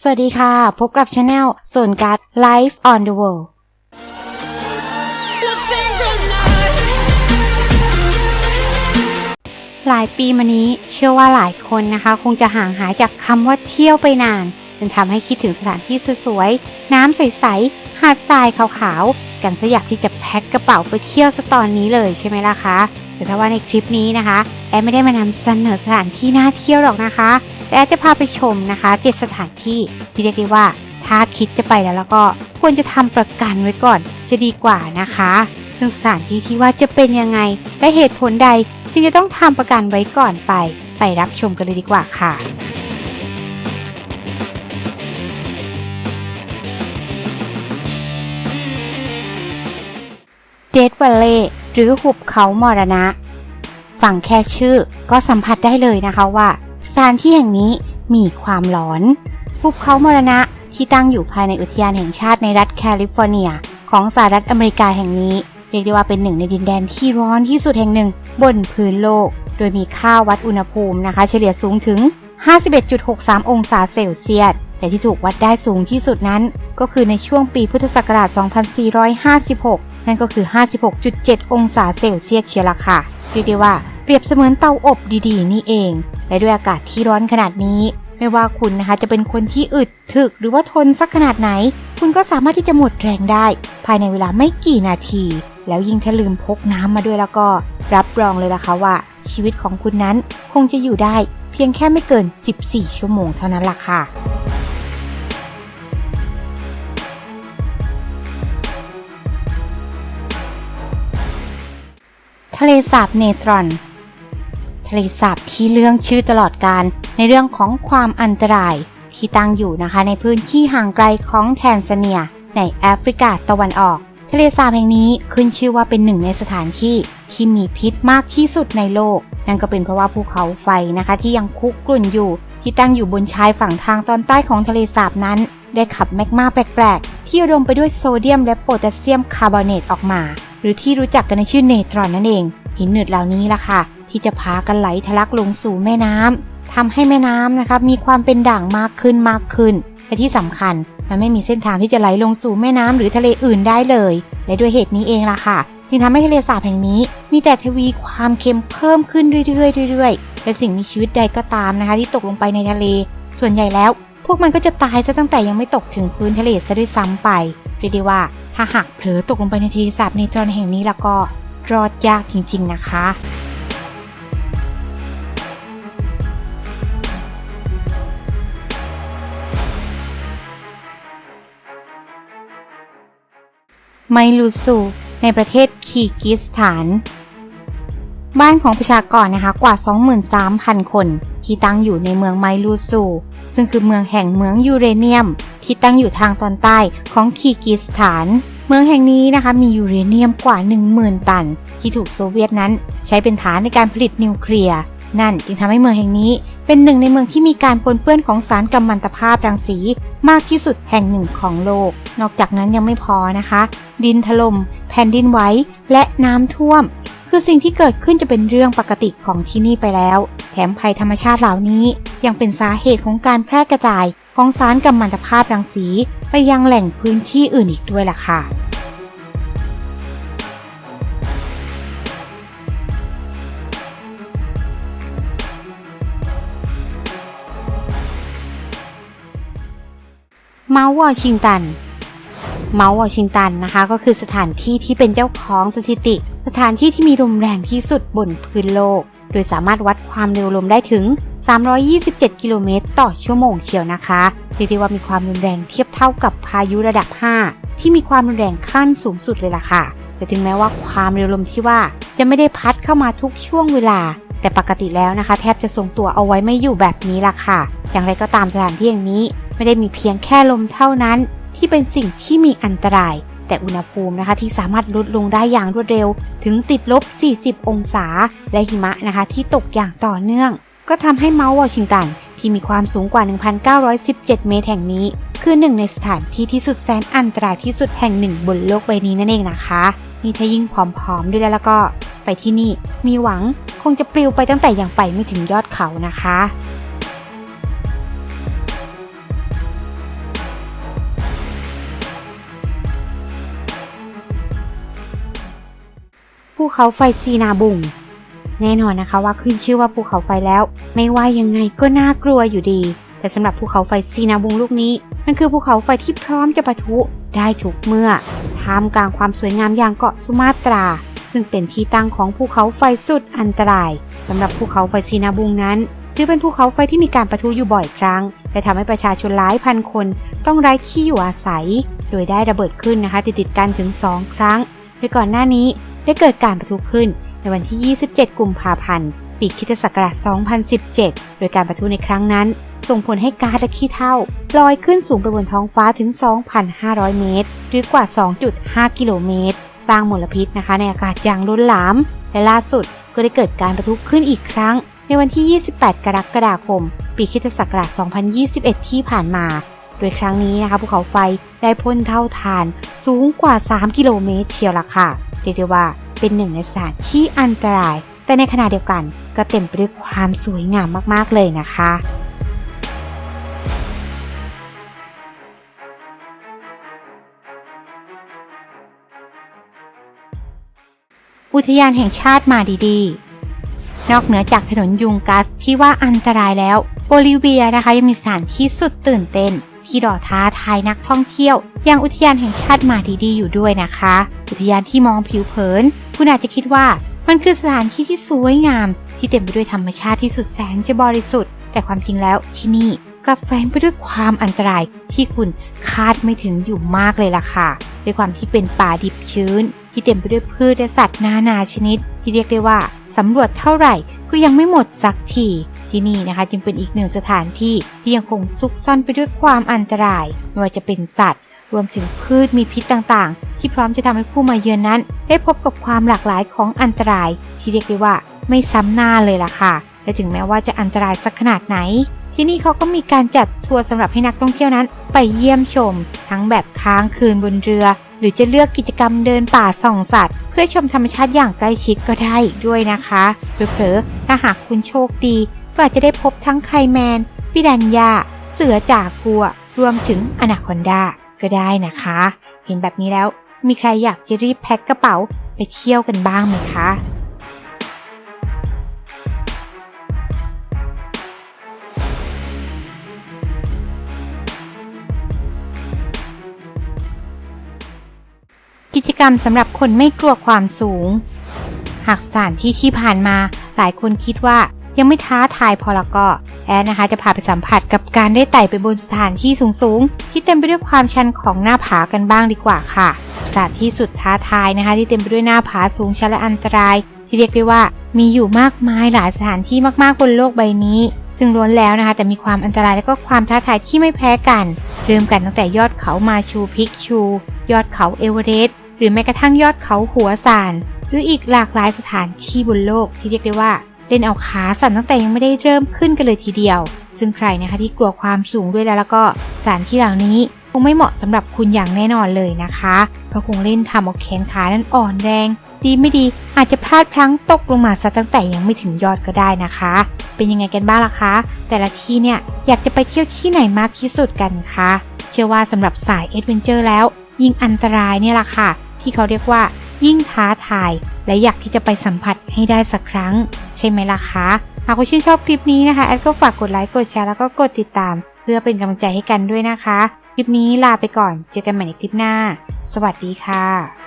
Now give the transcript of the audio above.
สวัสดีค่ะ พบกับช anel ส่วนการ Life on the World หลายปีมานี้เชื่อว่าหลายคนนะคะ คงจะห่างหายจากคำว่าเที่ยวไปนานจนทำให้คิดถึงสถานที่สวยๆ น้ำใสๆ หาดทรายขาวๆ กันซะอยากที่จะแพ็คกระเป๋าไปเที่ยวซะตอนนี้เลยใช่ไหมล่ะคะแต่ถ้าว่าในคลิปนี้นะคะ แอดไม่ได้มานำเสนอสถานที่น่าเที่ยวหรอกนะคะ แต่แอดจะพาไปชมนะคะเจ็ดสถานที่ที่เรียกได้ว่า ถ้าคิดจะไปแล้วแล้วก็ควรจะทำประกันไว้ก่อนจะดีกว่านะคะ ซึ่งสถานที่ที่ว่าจะเป็นยังไงและเหตุผลใดจึงจะต้องทำประกันไว้ก่อนไป ไปรับชมกันเลยดีกว่าค่ะเดดวัลเล่หรือหุบเขามรณะ ฟังแค่ชื่อก็สัมผัสได้เลยนะคะว่า สถานที่แห่งนี้มีความหลอนหุบเขามรณะที่ตั้งอยู่ภายในอุทยานแห่งชาติในรัฐแคลิฟอร์เนีย ของสหรัฐอเมริกาแห่งนี้ เรียกได้ว่าเป็นหนึ่งในดินแดนที่ร้อนที่สุดแห่งหนึ่ง บนพื้นโลก โดยมีค่าวัดอุณหภูมินะคะ เฉลี่ยสูงถึง 51.63 องศาเซลเซียส แต่ที่ถูกวัดได้สูงที่สุดนั้น ก็คือในช่วงปีพุทธศักราช 2456 นั่นก็คือ 56.7 องศาเซลเซียสเชียละค่ะเรียกได้ว่าเปรียบเสมือนเตาอบดีๆ นี่เอง และด้วยอากาศที่ร้อนขนาดนี้ ไม่ว่าคุณนะคะจะเป็นคนที่อึดถึกหรือว่าทนสักขนาดไหน คุณก็สามารถที่จะหมดแรงได้ ภายในเวลาไม่กี่นาที แล้วยิ่งถ้าลืมพกน้ำมาด้วยแล้วก็ รับรองเลยล่ะค่ะว่า ชีวิตของคุณนั้นคงจะอยู่ได้ เพียงแค่ไม่เกิน 14 ชั่วโมงเท่านั้นล่ะค่ะ ทะเลสาบเนตรอน ทะเลสาบที่เรื่องชื่อตลอดการในเรื่องของความอันตรายที่ตั้งอยู่นะคะในพื้นที่ห่างไกลของแทนซาเนีย ในแอฟริกาตะวันออก ทะเลสาบแห่งนี้ขึ้นชื่อว่าเป็นหนึ่งในสถานที่ที่มีพิษมากที่สุดในโลก นั่นก็เป็นเพราะว่าภูเขาไฟนะคะ ที่ยังคุกกรุ่นอยู่ ที่ตั้งอยู่บนชายฝั่งทางตอนใต้ของทะเลสาบนั้น ได้ขับแมกมาแปลกๆ ที่อุดมไปด้วยโซเดียมและโพแทสเซียมคาร์บอเนตออกมา รือที่รู้จักกันในชื่อเนตรอนนั่นเอง หินหนืดเหล่านี้ล่ะค่ะ ที่จะพากันไหลทะลักลงสู่แม่น้ำทำให้แม่น้ำนะคะมีความเป็นด่างมากขึ้นมากขึ้นและที่สำคัญมันไม่มีเส้นทางที่จะไหลลงสู่แม่น้ำหรือทะเลอื่นได้เลย และด้วยเหตุนี้เองล่ะค่ะจึงทำให้ทะเลสาบแห่งนี้ มีแต่ทวีความเค็มเพิ่มขึ้นเรื่อยๆเรื่อยๆและสิ่งมีชีวิตใดก็ตามนะคะ ที่ตกลงไปในทะเล ส่วนใหญ่แล้ว พวกมันก็จะตายซะตั้งแต่ยังไม่ตกถึงพื้นทะเลซะด้วยซ้ำไปเรียกได้ว่า ถ้าหากเผลอตกลงไปในทะเลสาบในตอนแห่งนี้แล้วก็รอดยากจริงๆนะคะ ไมลูซูในประเทศคีกิสถาน บ้านของประชากรนะคะกว่า 23,000 คน ที่ตั้งอยู่ในเมืองไมลูซู ซึ่งคือเมืองแห่งเมืองยูเรเนียม ที่ตั้งอยู่ทางตอนใต้ของคีร์กิสถาน เมืองแห่งนี้นะคะมียูเรเนียมกว่า 10,000 ตัน ที่ถูกโซเวียตนั้น ใช้เป็นฐานในการผลิตนิวเคลียร์นั่นจึงทำให้เมืองแห่งนี้เป็นหนึ่งในเมืองที่มีการปนเปื้อนของสารกัมมันตภาพรังสีมากที่สุดแห่งหนึ่งของโลก นอกจากนั้นยังไม่พอนะคะ ดินถลม่มแผ่นดินไหวและน้ำท่วม คือสิ่งที่เกิดขึ้นจะเป็นเรื่องปกติของที่นี่ไปแล้ว แถมภัยธรรมชาติเหล่านี้ ยังเป็นสาเหตุของการแพร่กระจายของสารกัมมันตภาพรังสี ไปยังแหล่งพื้นที่อื่นอีกด้วยล่ะค่ะเมาส์วอชิงตัน เมาส์วอชิงตันนะคะ ก็คือสถานที่ที่เป็นเจ้าของสถิติ สถานที่ที่มีลมแรงที่สุดบนพื้นโลก โดยสามารถวัดความเร็วลมได้ถึง 327 กิโลเมตร ต่อชั่วโมงเชียวนะคะเรียกได้ว่ามีความรุนแรงเทียบเท่ากับพายุระดับ 5 ที่มีความรุนแรงขั้นสูงสุดเลยล่ะค่ะ แต่ถึงแม้ว่าความเร็วลมที่ว่าจะไม่ได้พัดเข้ามาทุกช่วงเวลา แต่ปกติแล้วนะคะ แทบจะทรงตัวเอาไว้ไม่อยู่แบบนี้ล่ะค่ะ อย่างไรก็ตามสถานที่อย่างนี้ ไม่ได้มีเพียงแค่ลมเท่านั้น ที่เป็นสิ่งที่มีอันตราย แต่อุณหภูมินะคะที่สามารถลดลงได้อย่างรวดเร็ว ถึงติดลบ 40 องศา และหิมะนะคะที่ตกอย่างต่อเนื่อง ก็ทำให้เมาส์วอชิงตันที่มีความสูงกว่า 1,917 เมตรแห่งนี้ คือหนึ่งในสถานที่ที่สุดแสนอันตรายที่สุดแห่งหนึ่งบนโลกใบนี้นั่นเองนะคะนี่ถ้ายิ่งผอมๆด้วยแล้วก็ ไปที่นี่มีหวังคงจะปลิวไปตั้งแต่ยังไปไม่ถึงยอดเขานะคะ เขาไฟซีนาบุง แน่นอนนะคะว่าขึ้นชื่อว่าภูเขาไฟแล้ว ไม่ว่ายังไงก็น่ากลัวอยู่ดี แต่สำหรับภูเขาไฟซีนาบุงลูกนี้ มันคือภูเขาไฟที่พร้อมจะปะทุได้ทุกเมื่อท่ามกลางความสวยงามอย่างเกาะสุมาตรา ซึ่งเป็นที่ตั้งของภูเขาไฟสุดอันตรายสำหรับภูเขาไฟซีนาบุงนั้นถือเป็นภูเขาไฟที่มีการปะทุอยู่บ่อยครั้ง และทำให้ประชาชนหลายพันคนต้องไร้ที่อยู่อาศัย โดยได้ระเบิดขึ้นนะคะ ติดติดกันถึง 2 ครั้งโดยก่อนหน้านี้ ได้เกิดการปะทุขึ้นในวันที่ 27 กุมภาพันธ์ปีคิศักราช 2017 โดยการปะทุในครั้งนั้น ส่งผลให้ก๊าซและขี้เถ้าลอยขึ้นสูงไปบนท้องฟ้าถึง 2,500 เมตร หรือกว่า 2.5 กิโลเมตร สร้างมลพิษนะคะในอากาศอย่างล้นหลาม และล่าสุดก็ได้เกิดการปะทุขึ้นอีกครั้ง ในวันที่ 28 กรกฎาคม ปีคิศักราช 2021 ที่ผ่านมา โดยครั้งนี้นะคะภูเขาไฟได้พ่นเท่าฐานสูงกว่า 3 กิโลเมตรเชียวละค่ะ เรียกได้ว่าเป็นหนึ่งในสถานที่อันตราย แต่ในขณะเดียวกันก็เต็มไปด้วยความสวยงามมากๆเลยนะคะอุทยานแห่งชาติมาดีๆ นอกเหนือจากถนนยุงกัสที่ว่าอันตรายแล้วโบลิเวียนะคะยังมีสถานที่สุดตื่นเต้น ที่รอท้าทายนักท่องเที่ยวอย่างอุทยานแห่งชาติมาดีๆอยู่ด้วยนะคะ อุทยานที่มองผิวเผิน คุณอาจจะคิดว่ามันคือสถานที่ที่สวยงาม ที่เต็มไปด้วยธรรมชาติที่สุดแสนจะบริสุทธิ์ แต่ความจริงแล้วที่นี่กลับแฝงไปด้วยความอันตรายที่คุณคาดไม่ถึงอยู่มากเลยล่ะค่ะด้วยความที่เป็นป่าดิบชื้น ที่เต็มไปด้วยพืชและสัตว์นานาชนิด ที่เรียกได้ว่าสำรวจเท่าไหร่ก็ยังไม่หมดสักที ที่นี่นะคะ จึงเป็นอีกหนึ่งสถานที่ที่ยังคงซุกซ่อนไปด้วยความอันตรายไม่ว่าจะเป็นสัตว์ รวมถึงพืชมีพิษต่างๆ ที่พร้อมจะทำให้ผู้มาเยือนนั้น ได้พบกับความหลากหลายของอันตราย ที่เรียกได้ว่าไม่ซ้ำหน้าเลยล่ะค่ะและถึงแม้ว่าจะอันตรายสักขนาดไหน ที่นี่เขาก็มีการจัดทัวร์สำหรับให้นักท่องเที่ยวนั้น ไปเยี่ยมชม ทั้งแบบค้างคืนบนเรือ หรือจะเลือกกิจกรรมเดินป่าส่องสัตว์ เพื่อชมธรรมชาติอย่างใกล้ชิดก็ได้อีกด้วยนะคะเผลอๆถ้าหากคุณโชคดี ก็อาจะได้พบทั้งไคแมน ปิรันยาเสือจากัว รวมถึงอนาคอนดา ก็ได้นะคะ เห็นแบบนี้แล้ว มีใครอยากจะรีบแพ็คกระเป๋าไปเที่ยวกันบ้างไหมคะกิจกรรมสำหรับคนไม่กลัวความสูง หากสถานที่ที่ผ่านมาหลายคนคิดว่า ยังไม่ท้าทายพอแล้วก็ แอนนะคะจะพาไปสัมผัสกับการได้ไต่ไปบนสถานที่สูงๆ ที่เต็มไปด้วยความชันของหน้าผากันบ้างดีกว่าค่ะสถานที่สุดท้าทายนะคะ ที่เต็มไปด้วยหน้าผาสูงชันและอันตราย ที่เรียกได้ว่ามีอยู่มากมายหลายสถานที่มากๆบนโลกใบนี้ซึ่งล้วนแล้วนะคะ แต่มีความอันตรายและก็ความท้าทายที่ไม่แพ้กัน เริ่มกันตั้งแต่ยอดเขามาชูพิกชู ยอดเขาเอเวอเรสต์หรือแม้กระทั่งยอดเขาหัวสานหรืออีกหลากหลายสถานที่บนโลกที่เรียกได้ว่า เล่นเอาขาสั่นตั้งแต่ยังไม่ได้เริ่มขึ้นกันเลยทีเดียว ซึ่งใครนะคะที่กลัวความสูงด้วยแล้วแล้วก็สถานที่เหล่านี้คงไม่เหมาะสำหรับคุณอย่างแน่นอนเลยนะคะ เพราะคงเล่นทำเอาแขนขานั้นอ่อนแรง ดีไม่ดีอาจจะพลาดพลั้งตกลงมาซะตั้งแต่ยังไม่ถึงยอดก็ได้นะคะ เป็นยังไงกันบ้างล่ะคะ แต่ละที่เนี่ยอยากจะไปเที่ยวที่ไหนมากที่สุดกันคะเชื่อว่าสำหรับสายเอ็ดเวนเจอร์แล้ว ยิ่งอันตรายเนี่ยแหละค่ะ ที่เขาเรียกว่า ยิ่งท้าทาย และอยากที่จะไปสัมผัสให้ได้สักครั้ง ใช่ไหมล่ะคะ หากคุณชื่นชอบคลิปนี้นะคะ แอดก็ฝากกดไลค์ กดแชร์ แล้วก็กดติดตาม เพื่อเป็นกำลังใจให้กันด้วยนะคะ คลิปนี้ลาไปก่อน เจอกันใหม่ในคลิปหน้า สวัสดีค่ะ